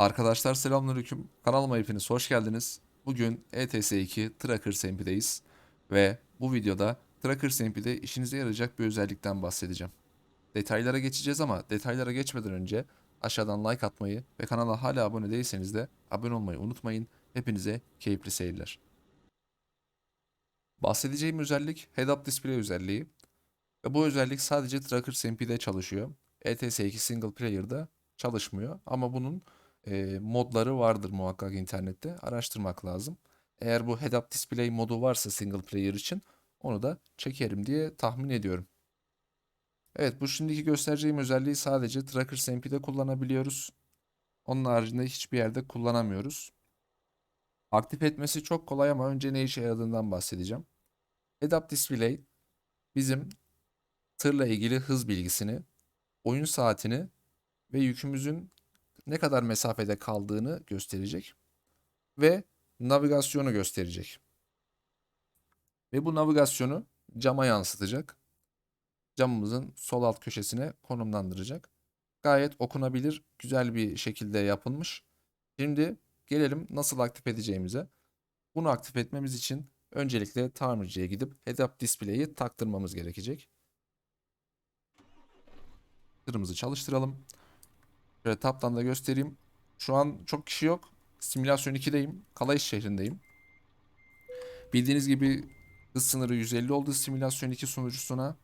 Arkadaşlar selamünaleyküm. Kanalıma hepiniz hoş geldiniz. Bugün E ETS2 Tracker MP'deyiz ve bu videoda Tracker MP'de işinize yarayacak bir özellikten bahsedeceğim. Detaylara geçeceğiz ama detaylara geçmeden önce aşağıdan like atmayı ve kanala hala abone değilseniz de abone olmayı unutmayın. Hepinize keyifli seyirler. Bahsedeceğim özellik Head-Up Display özelliği ve bu özellik sadece Tracker MP'de çalışıyor. E ETS2 Single Player'da çalışmıyor ama bunun e, modları vardır muhakkak internette. Araştırmak lazım. Eğer bu head-up display modu varsa single player için onu da çekerim diye tahmin ediyorum. Evet bu şimdiki göstereceğim özelliği sadece Tracker MP'de kullanabiliyoruz. Onun haricinde hiçbir yerde kullanamıyoruz. Aktif etmesi çok kolay ama önce ne işe yaradığından bahsedeceğim. Head-up display bizim tırla ilgili hız bilgisini, oyun saatini ve yükümüzün ne kadar mesafede kaldığını gösterecek ve navigasyonu gösterecek. Ve bu navigasyonu cama yansıtacak. Camımızın sol alt köşesine konumlandıracak. Gayet okunabilir, güzel bir şekilde yapılmış. Şimdi gelelim nasıl aktif edeceğimize. Bunu aktif etmemiz için öncelikle tamirciye gidip head-up display'i taktırmamız gerekecek. Tırımızı çalıştıralım. Şöyle taptan da göstereyim. Şu an çok kişi yok. Simülasyon 2'deyim. Kalayış şehrindeyim. Bildiğiniz gibi hız sınırı 150 oldu simülasyon 2 sunucusuna.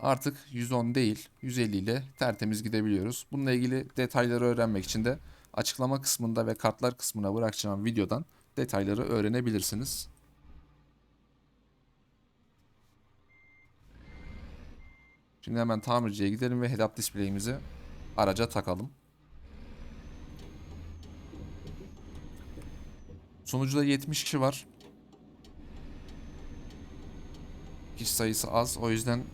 Artık 110 değil 150 ile tertemiz gidebiliyoruz. Bununla ilgili detayları öğrenmek için de açıklama kısmında ve kartlar kısmına bırakacağım videodan detayları öğrenebilirsiniz. Şimdi hemen tamirciye gidelim ve head-up display'imizi araca takalım. Sunucuda 70 kişi var. Kişi sayısı az. O yüzden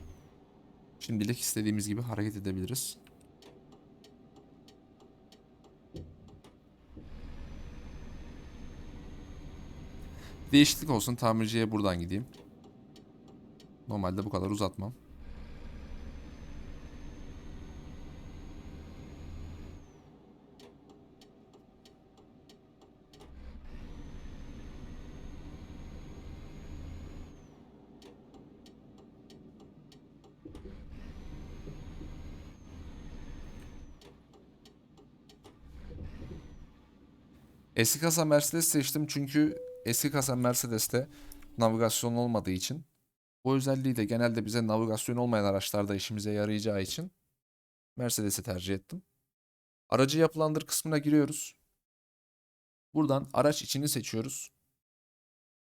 şimdilik istediğimiz gibi hareket edebiliriz. Değişiklik olsun. Tamirciye buradan gideyim. Normalde bu kadar uzatmam. Eski kasa Mercedes seçtim çünkü eski kasa Mercedes'te navigasyon olmadığı için bu özelliği de genelde bize navigasyon olmayan araçlarda işimize yarayacağı için Mercedes'i tercih ettim. Aracı yapılandır kısmına giriyoruz. Buradan araç içini seçiyoruz.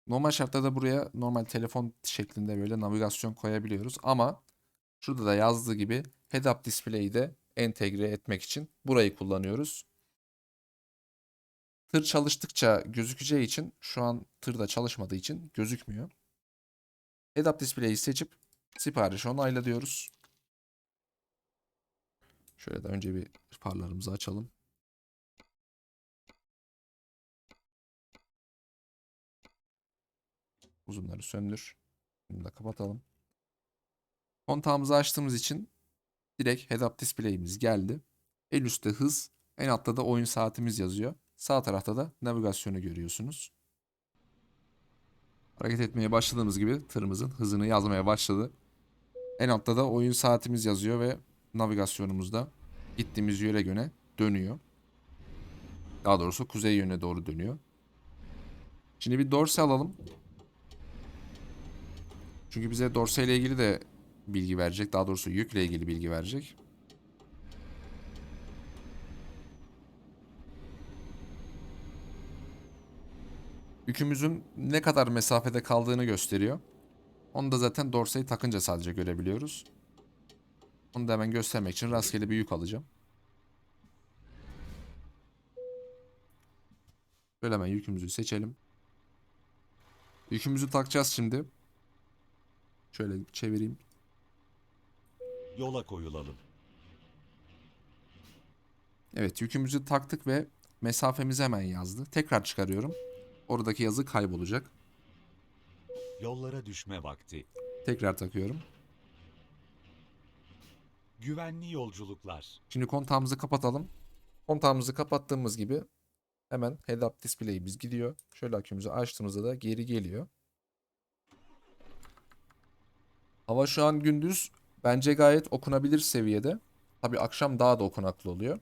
Normal şartlarda buraya normal telefon şeklinde böyle navigasyon koyabiliyoruz ama şurada da yazdığı gibi head-up display'i de entegre etmek için burayı kullanıyoruz. Tır çalıştıkça gözükeceği için şu an tırda çalışmadığı için gözükmüyor. Head-up display'i seçip siparişi onayla diyoruz. Şöyle de önce bir farlarımızı açalım. Uzunları söndür. Bunu da kapatalım. Kontağımızı açtığımız için direkt head-up display'imiz geldi. En üstte hız, en altta da oyun saatimiz yazıyor. Sağ tarafta da navigasyonu görüyorsunuz. Hareket etmeye başladığımız gibi tırımızın hızını yazmaya başladı. En altta da oyun saatimiz yazıyor ve navigasyonumuzda gittiğimiz yöre göre dönüyor. Daha doğrusu kuzey yönüne doğru dönüyor. Şimdi bir dorse alalım. Çünkü bize dorse ile ilgili de bilgi verecek. Daha doğrusu yükle ilgili bilgi verecek. Yükümüzün ne kadar mesafede kaldığını gösteriyor. Onu da zaten dorseyi takınca sadece görebiliyoruz. Onu da hemen göstermek için rastgele bir yük alacağım. Böyle hemen yükümüzü seçelim. Yükümüzü takacağız şimdi. Şöyle çevireyim. Yola koyulalım. Evet yükümüzü taktık ve mesafemizi hemen yazdı. Tekrar çıkarıyorum. Oradaki yazı kaybolacak. Yollara düşme vakti. Tekrar takıyorum. Güvenli yolculuklar. Şimdi kontağımızı kapatalım. Kontağımızı kapattığımız gibi hemen head up display'imiz gidiyor. Şöyle akümüzü açtığımızda da geri geliyor. Hava şu an gündüz bence gayet okunabilir seviyede. Tabii akşam daha da okunaklı oluyor.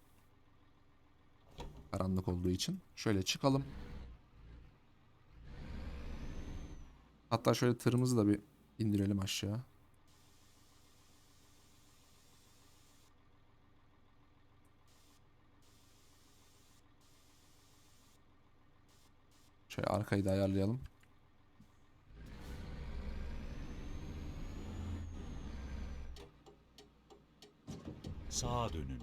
Karanlık olduğu için. Şöyle çıkalım. Hatta şöyle tırımızı da bir indirelim aşağı. Şöyle arkayı da ayarlayalım. Sağa dönün.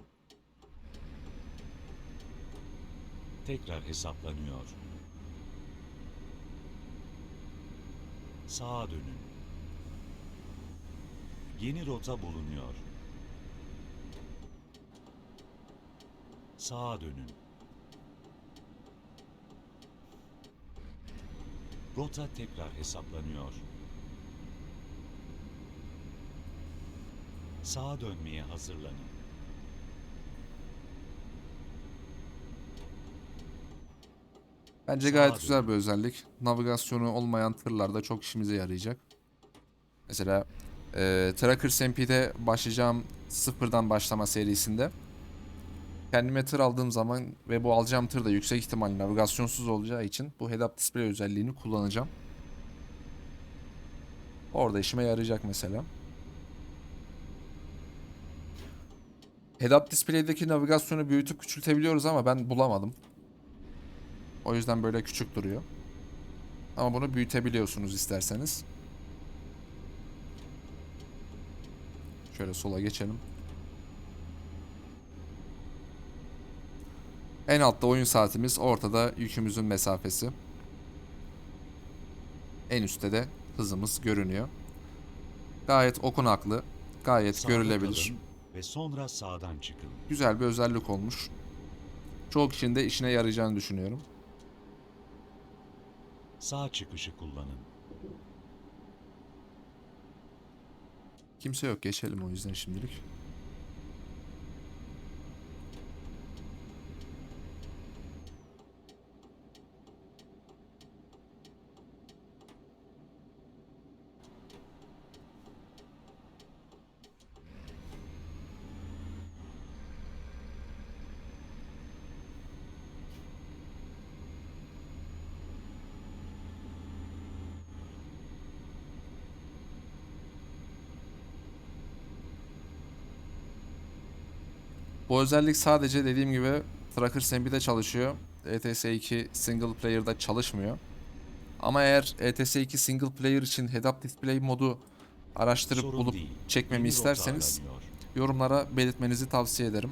Tekrar hesaplanıyor. Sağa dönün. Yeni rota bulunuyor. Sağa dönün. Rota tekrar hesaplanıyor. Sağa dönmeye hazırlanın. Bence gayet güzel bir özellik. Navigasyonu olmayan tırlarda çok işimize yarayacak. Mesela e, Trackers MP'de başlayacağım sıfırdan başlama serisinde kendime tır aldığım zaman ve bu alacağım tır da yüksek ihtimal navigasyonsuz olacağı için bu head-up display özelliğini kullanacağım. Orada işime yarayacak mesela. Head-up display'deki navigasyonu büyütüp küçültebiliyoruz ama ben bulamadım. O yüzden böyle küçük duruyor. Ama bunu büyütebiliyorsunuz isterseniz. Şöyle sola geçelim. En altta oyun saatimiz, ortada yükümüzün mesafesi. En üstte de hızımız görünüyor. Gayet okunaklı, gayet Sağda görülebilir. ve sonra sağdan çıkın. Güzel bir özellik olmuş. Çoğu kişinin de işine yarayacağını düşünüyorum. Sağ çıkışı kullanın. Kimse yok geçelim o yüzden şimdilik. Bu özellik sadece dediğim gibi Trackers MP'de çalışıyor. ETS2 single player'da çalışmıyor. Ama eğer ETS2 single player için head-up display modu araştırıp Sorun bulup değil. çekmemi Yeni isterseniz yorumlara belirtmenizi tavsiye ederim.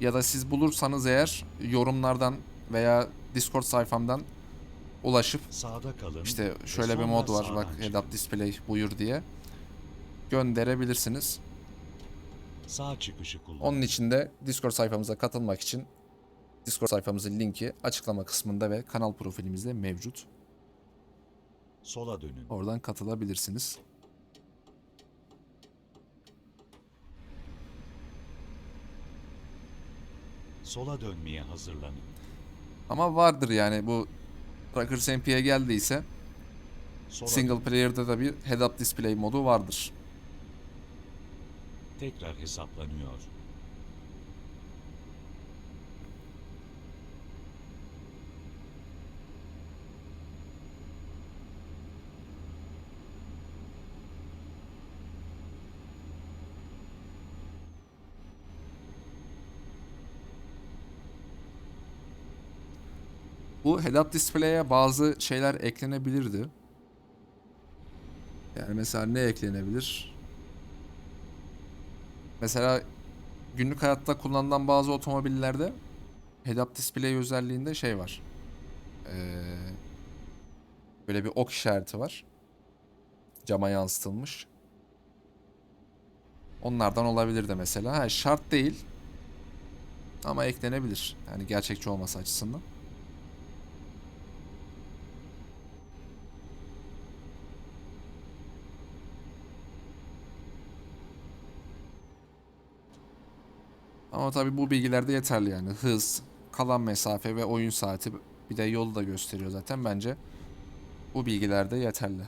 Ya da siz bulursanız eğer yorumlardan veya Discord sayfamdan ulaşıp Sağda kalın. işte şöyle bir mod var bak head-up display buyur diye gönderebilirsiniz. Sağ çıkışı kullanın. Onun için de Discord sayfamıza katılmak için Discord sayfamızın linki açıklama kısmında ve kanal profilimizde mevcut. Sola dönün. Oradan katılabilirsiniz. Sola dönmeye hazırlanın. Ama vardır yani bu Trackers MP'ye geldiyse Sola single dönün. player'da da bir head-up display modu vardır. Tekrar hesaplanıyor. Bu head-up display'e bazı şeyler eklenebilirdi. Yani mesela ne eklenebilir? Mesela günlük hayatta kullanılan bazı otomobillerde head-up display özelliğinde şey var. Ee, böyle bir ok işareti var. Cama yansıtılmış. Onlardan olabilir de mesela. Ha, şart değil. Ama eklenebilir. Yani gerçekçi olması açısından. Ama tabii bu bilgiler de yeterli yani. Hız, kalan mesafe ve oyun saati bir de yolu da gösteriyor zaten. Bence bu bilgiler de yeterli.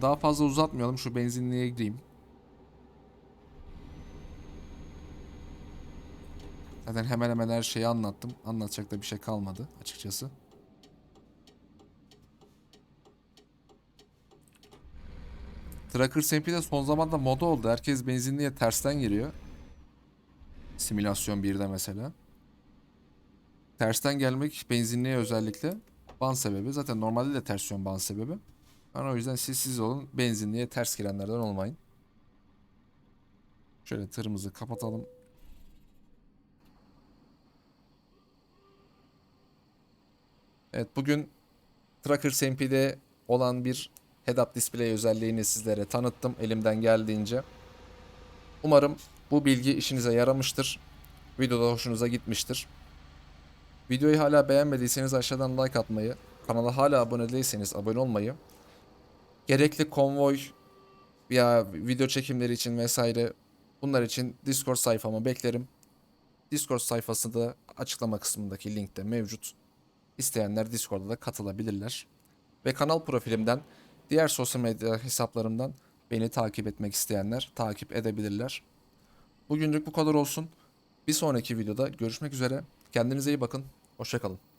Daha fazla uzatmayalım. Şu benzinliğe gideyim. Zaten hemen hemen her şeyi anlattım. Anlatacak da bir şey kalmadı açıkçası. Tracker SMP'de son zamanda moda oldu. Herkes benzinliğe tersten giriyor. Simülasyon 1'de mesela. Tersten gelmek benzinliğe özellikle ban sebebi. Zaten normalde de ters ban sebebi. Ben o yüzden siz siz olun. Benzinliğe ters girenlerden olmayın. Şöyle tırımızı kapatalım. Evet bugün Tracker SMP'de olan bir head-up display özelliğini sizlere tanıttım elimden geldiğince. Umarım bu bilgi işinize yaramıştır. Videoda hoşunuza gitmiştir. Videoyu hala beğenmediyseniz aşağıdan like atmayı, kanala hala abone değilseniz abone olmayı, gerekli konvoy veya video çekimleri için vesaire bunlar için Discord sayfamı beklerim. Discord sayfası da açıklama kısmındaki linkte mevcut. İsteyenler Discord'a da katılabilirler. Ve kanal profilimden diğer sosyal medya hesaplarımdan beni takip etmek isteyenler takip edebilirler. Bugünlük bu kadar olsun. Bir sonraki videoda görüşmek üzere. Kendinize iyi bakın. Hoşçakalın.